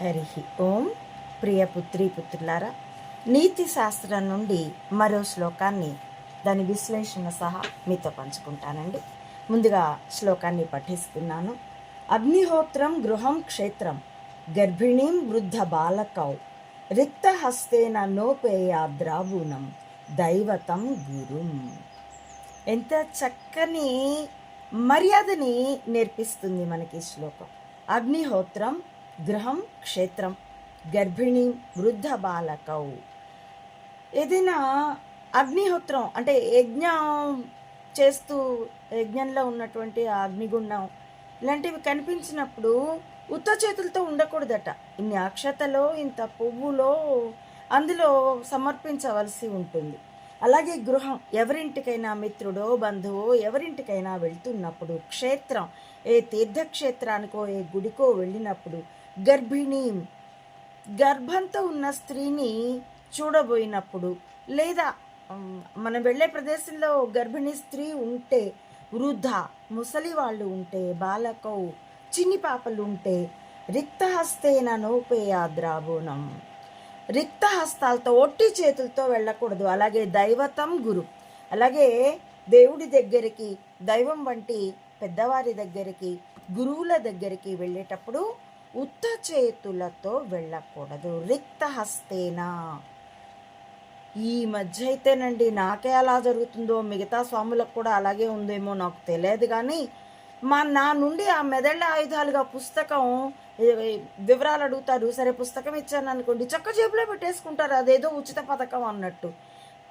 హరి ఓం ప్రియ పుత్రి పుత్రులారా నీతి శాస్త్రం నుండి మరో శ్లోకాన్ని దాని విశ్లేషణ సహా మీతో పంచుకుంటానండి. ముందుగా శ్లోకాన్ని పఠిస్తున్నాను. అగ్నిహోత్రం గృహం క్షేత్రం గర్భిణీం వృద్ధ బాలకౌ రిక్తహస్తేన నోపేయాద్రావూనం దైవతం గురుం. ఎంత చక్కని మర్యాదని నేర్పిస్తుంది మనకి శ్లోకం. అగ్నిహోత్రం గృహం క్షేత్రం. గర్భిణి వృద్ధ బాలకౌ. ఏదైనా అగ్నిహోత్రం అంటే యజ్ఞం చేస్తూ యజ్ఞంలో ఉన్నటువంటి ఆ అగ్నిగుండం ఇలాంటివి కనిపించినప్పుడు ఉత్త చేతులతో ఉండకూడదట. ఇన్ని అక్షతలో ఇంత పువ్వులో అందులో సమర్పించవలసి ఉంటుంది. అలాగే గృహం ఎవరింటికైనా మిత్రుడో బంధువో ఎవరింటికైనా వెళ్తున్నప్పుడు క్షేత్రం ఏ తీర్థక్షేత్రానికో ఏ గుడికో వెళ్ళినప్పుడు గర్భిణీ. గర్భంతో ఉన్న స్త్రీని చూడబోయినప్పుడు లేదా మనం వెళ్ళే ప్రదేశంలో గర్భిణీ స్త్రీ ఉంటే వృద్ధ ముసలి వాళ్ళు ఉంటే బాలకౌ చిన్ని పాపలు ఉంటే రిక్తహస్తేన నోపేయాద్రాబోనం రిక్తహస్తాలతో ఒట్టి చేతులతో వెళ్ళకూడదు. అలాగే దైవతం గురు. అలాగే దేవుడి దగ్గరికి దైవం వంటి పెద్దవారి దగ్గరికి గురువుల దగ్గరికి వెళ్ళేటప్పుడు ఉత్త చేతులతో వెళ్ళకూడదు. రిక్త హస్తేనా ఈ మధ్య అయితేనండి నాకే అలా జరుగుతుందో మిగతా స్వాములకు కూడా అలాగే ఉందేమో నాకు తెలియదు కానీ మా నా నుండి ఆ మెదళ్ళ ఆయుధాలుగా పుస్తకం వివరాలు అడుగుతారు. సరే పుస్తకం ఇచ్చాను అనుకోండి చక్క జేబులో పెట్టేసుకుంటారు. అదేదో ఉచిత పథకం అన్నట్టు.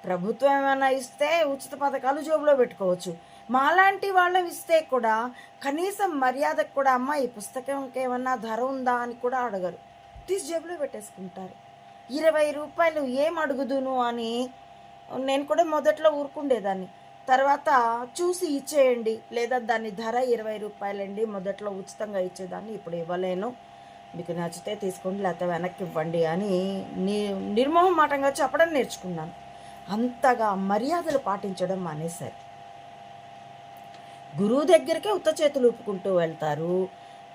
ప్రభుత్వం ఏమైనా ఇస్తే ఉచిత పథకాలు జేబులో పెట్టుకోవచ్చు. మాలాంటి వాళ్ళం ఇస్తే కూడా కనీసం మర్యాదకు కూడా అమ్మ ఈ పుస్తకంకి ఏమన్నా ధర ఉందా అని కూడా అడగరు. తీసి జేబులో పెట్టేసుకుంటారు. ఇరవై రూపాయలు ఏం అడుగుదును అని నేను కూడా మొదట్లో ఊరుకుండేదాన్ని. తర్వాత చూసి ఇచ్చేయండి లేదా దాని ధర ఇరవై రూపాయలండి మొదట్లో ఉచితంగా ఇచ్చేదాన్ని ఇప్పుడు ఇవ్వలేను. మీకు నచ్చితే తీసుకోండి లేకపోతే వెనక్కి ఇవ్వండి అని ని నిర్మోహమాటంగా చెప్పడం నేర్చుకున్నాను. అంతగా మర్యాదలు పాటించడం మానేశారు. గురువు దగ్గరికే ఉత్త చేతులు ఊపుకుంటూ వెళ్తారు.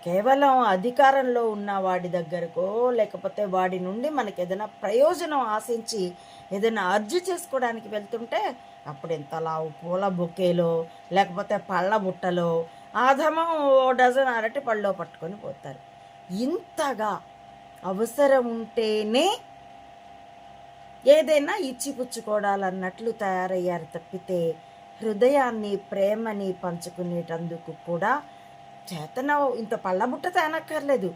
కేవలం అధికారంలో ఉన్న వాడి దగ్గరకో లేకపోతే వాడి నుండి మనకి ఏదైనా ప్రయోజనం ఆశించి ఏదైనా అర్జీ చేసుకోవడానికి వెళ్తుంటే అప్పుడు ఇంతలా పూల బొకేలో లేకపోతే పళ్ళ బుట్టలో ఆధమం ఓ డజన్ అరటి పళ్ళలో పట్టుకొని పోతారు. ఇంతగా అవసరం ఉంటేనే ఏదైనా ఇచ్చిపుచ్చుకోవడాలన్నట్లు తయారయ్యారు తప్పితే హృదయాన్ని ప్రేమని పంచుకునేటందుకు కూడా చేతన ఇంత పళ్ళబుట్ట తేనక్కర్లేదు.